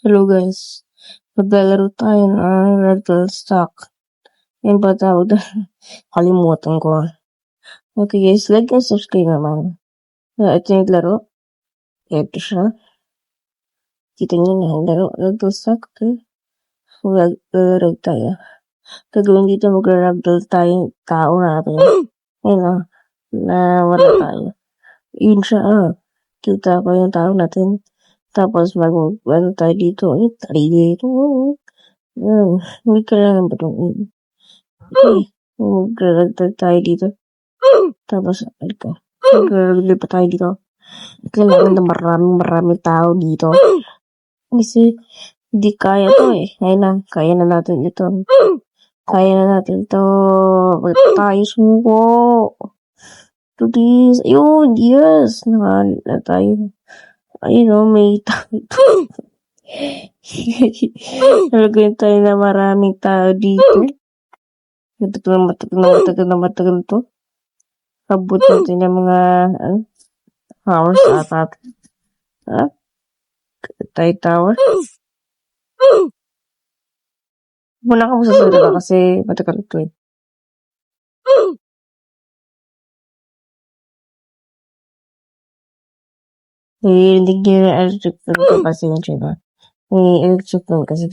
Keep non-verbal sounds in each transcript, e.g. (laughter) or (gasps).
Hello guys, maglalaro tayo ng Rattle Stock. Yan ba tawag doon? (laughs) Kalimutan ko. Okay guys, like and subscribe naman. Uh, ito yung laro. Ito siya. Kita niyo na yung laro. Rattle Stock, okay? Maglalaro tayo. Gagawin dito, magra-ragdoll tayo tao natin. (clears throat) Ayun. Na wala tayo. Yun siya, ah. Kita ko yung tao natin. Tapos mag ano tayo dito, eh, tari dito. Yan, may kailangan ba itong Okay, magraragdag tayo dito. Tapos, ano ka, magraragdag pa tayo dito. Kailangan na maraming maraming tao dito. Kasi, hindi kaya to eh. Ngayon na, kaya na natin ito. Kaya na natin ito. Ba't tayo suko? To this. Ayun, yes. Nakalit na tayo. Ayun o, may tao. (laughs) Nalagyan tayo na maraming tao dito. Matagal na matagal na matagal na matagal to. Abot natin yung mga ano, hours ata. Ha? Tayo tower. Muna ka mo sa salita kasi matagal to eh. Hindi niya na electric fan ko kasi yun siya ba? May electric fan kasi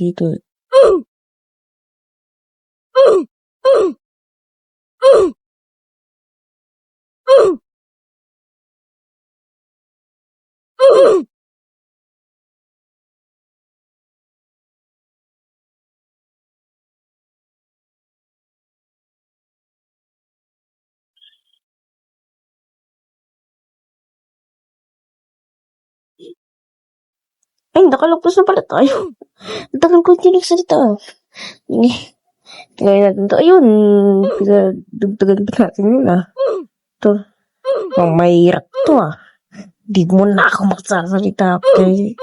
Ay, nakalagpas na pala tayo. (laughs) Ang tagal ko hindi nagsalita. Ngayon natin to. Ayun, pinadugtagan pa natin yun ah. Ito. Ang mahirap to ah. Di mo na ako magsasalita. Okay?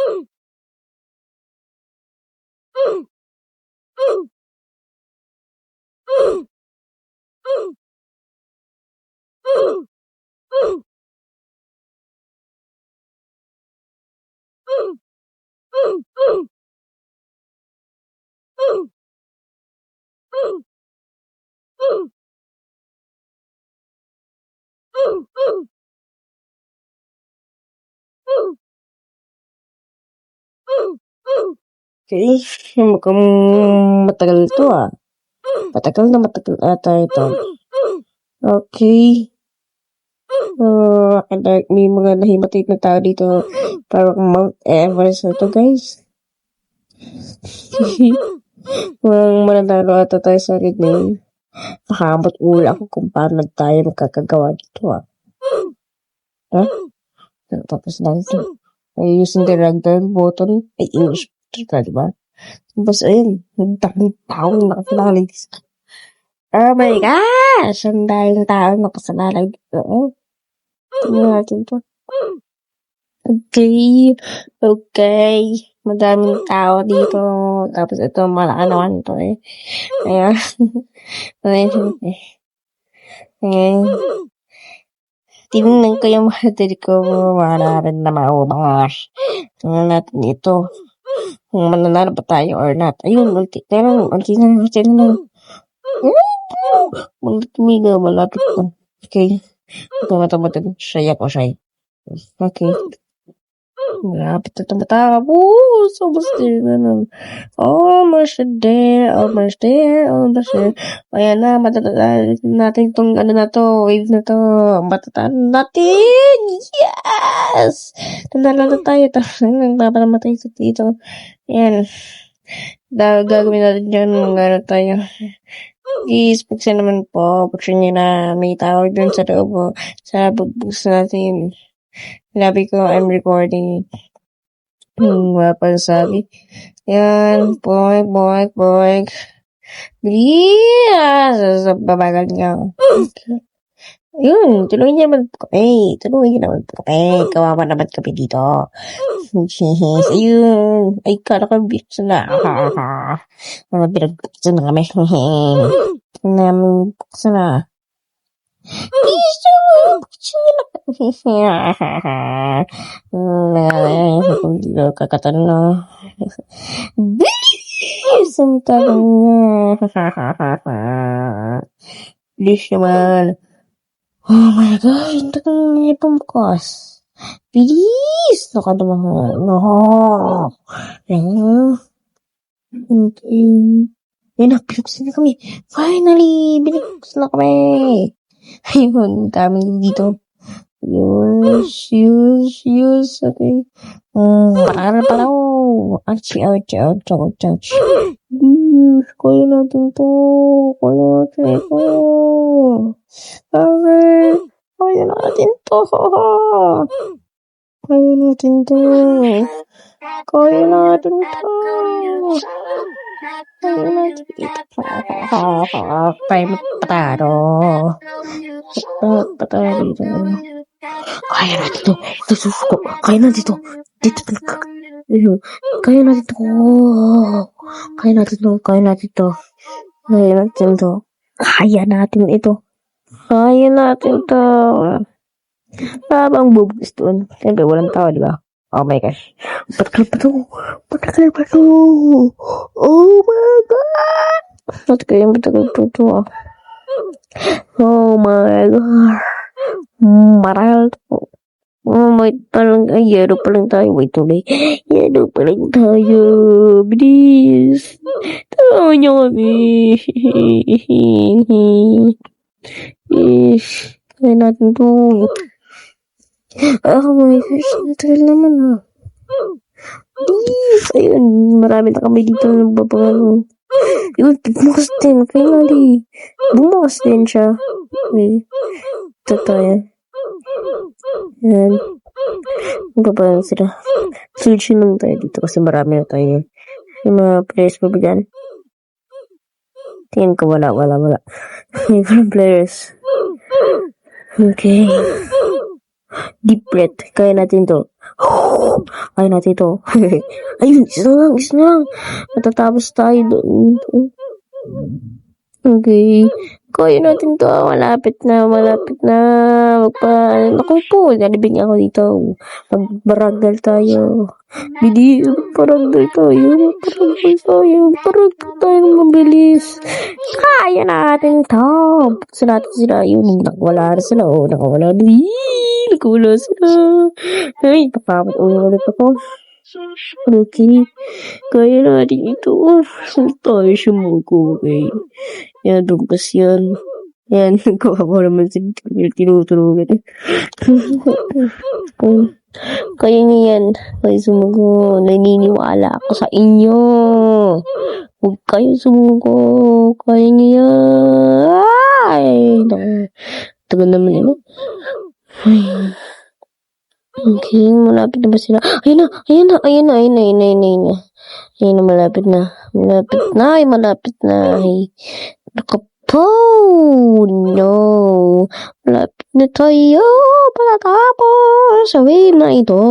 Okay, mukhang matagal to ah. Matagal na matagal ata ito. Okay. Uh, like, may mga nahimatay na tao dito. Parang Mount Everest na to guys. (laughs) Walang mananalo ata tayo sa red na yun. Nakakamot ula ako kung paano tayo magkakagawa dito ah. Ha? Tapos lang ito. Ay, using the ragdoll button. Ay, English ka, di ba? Tapos, ayun. Ang daming tao nakasalalay dito. Oh my gosh! Ang daming tao nakasalalay dito. Oh. Natin to. Okay. Okay. Madaming tao dito. Tapos ito, malaki naman ito eh. Ayan. (laughs) Ayan. Ayan. Tingnan ko yung battery ko. Marami na maubos. Tingnan natin ito. Kung mananalo ba tayo or not. Ayun, ulti. Pero, ulti na. Ulti na. Multi tumigaw. Malapit na. Okay. Tumatamatag. Siya ako, siya. Okay. Malapit na tumatapos. Almost there na nun. Almost there. Almost there. Almost there. Ayan na. Matatala natin itong ano na to. Wave na to. Matatala natin. Yes! Tandala na tayo. Nang papalamatay sa dito. Ayan. Dahil gagawin natin dyan. Ano tayo. Please, pagsa naman po, nyo na may tawag dun sa loob sa bugbus natin. Labi ko, I'm recording. Hmm, wala pa sabi. Yan, boy, boy, boy. Bilis! Sa babagal niya. Yun, tulungan niya naman po kami. Tulungan niya naman po kami. Kawawa naman kami dito. Ayun. Ay, kala ka bitch na. Mga pinagbuksan na kami. Namin buksan na. Gusto mo? Sila. Kakatan na. Bilis ang tanong niya. Bilis naman. Oh my God, ang tagal na bukas. Bilis! Nakadama. No. Ayan. Okay. Yan na, kami. Finally! Binuksan na kami. Ayun, daming dito. Yes, yes, yes. Okay. Hmm, matagal pala ako. Ouch, ouch, ouch, ouch, ouch. Yes, kaya natin to. Kaya natin ito. Okay. Kaya natin to. Kaya natin to. Kaya natin to. Kaya natin ito. Tayo magpataro. Magpataro dito. Kaya natin to. Nagsusuko. Kaya natin to. Dito ka. Ayun. Kaya natin to. Kaya natin to. Kaya natin to. Kaya natin to. Kaya natin ito. Kaya natin to. Habang bubugis doon. Siyempre, walang tao, di ba? Oh my gosh. Patagal pa to. Patagal pa. Oh my God. Patagal, patagal pa to. Oh my God. Wait pa lang. Ay, yero pa lang tayo. Wait, tuloy. (gasps) Yero pa lang tayo. Bilis. Tawa niyo kami. (laughs) Ish. Kaya natin to. Oh my gosh. Natagal naman ah. Bilis. Ayun. Marami na kami dito ng babang Yun, bumukas din. Finally. Bumukas din siya. Okay. Totoo yan. Yan. Babalang sila. Sunod lang tayo dito kasi marami na tayo. Yung mga players pa ba dyan? Tingin ko wala, wala, wala. May players. Okay. Deep breath. Kaya natin to. Kaya natin to. Ayun, isa lang, isa lang. Matatapos tayo doon. Okay. Kaya natin to. Malapit na, malapit na. Magpa... Ako po, nalibig ako dito. Magbaragal tayo. Bili, magbaragdal tayo. Magbaragdal tayo. Magbaragdal tayo ng mabilis. Kaya natin to. Buksan natin sila. Yun, nakawala na sila. Oh, nakawala na. Nakawala sila. Ay, papapot ulit ako. Okay. Kaya natin ito. Saan tayo sumuko, okay? Yan, dumpas yan. (laughs) Yan, kawawa naman si tinutulungan. Kaya niyo yan. Kaya sumuko. Naniniwala ako sa inyo. Huwag kayo sumuko. Kaya niyo yan. Ay, tagal naman yun. Ay. Okay, malapit na ba sila? Ayun na, ayun na, ayun na, ayun na, ayun na, ayun na, ayun na. Ayun na, malapit na. Malapit na, ay, malapit na. Ay, naku po, no. Malapit na tayo, patatapos. Sabihin na ito.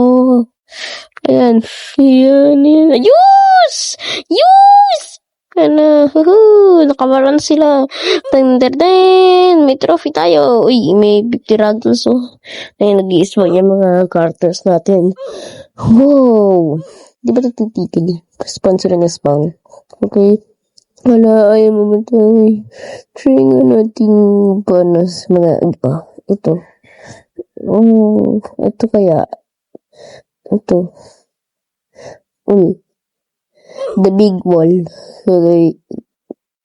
Ayan, ayan, ayan. Ayos! Ayos! Ano, huhu, nakamaran sila. Tender din, may trophy tayo. Uy, may 50 ragdols, oh. Ay, nag-i-spawn yung mga characters natin. Wow! Di ba ito titigil? Sponsor na spawn. Okay. Wala, ayaw mamatay. Try nga natin bonus mga iba. Ito. Oh, ito kaya. Ito. Uy. The big wall. Okay.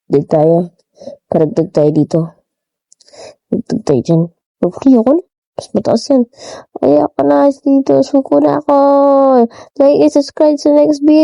Dito tayo. Karagdag tayo dito. Karagdag tayo dyan. Okay, ako na. Mas mataas yan. Ay, ako na dito. Suko na ako. Like and subscribe sa next video.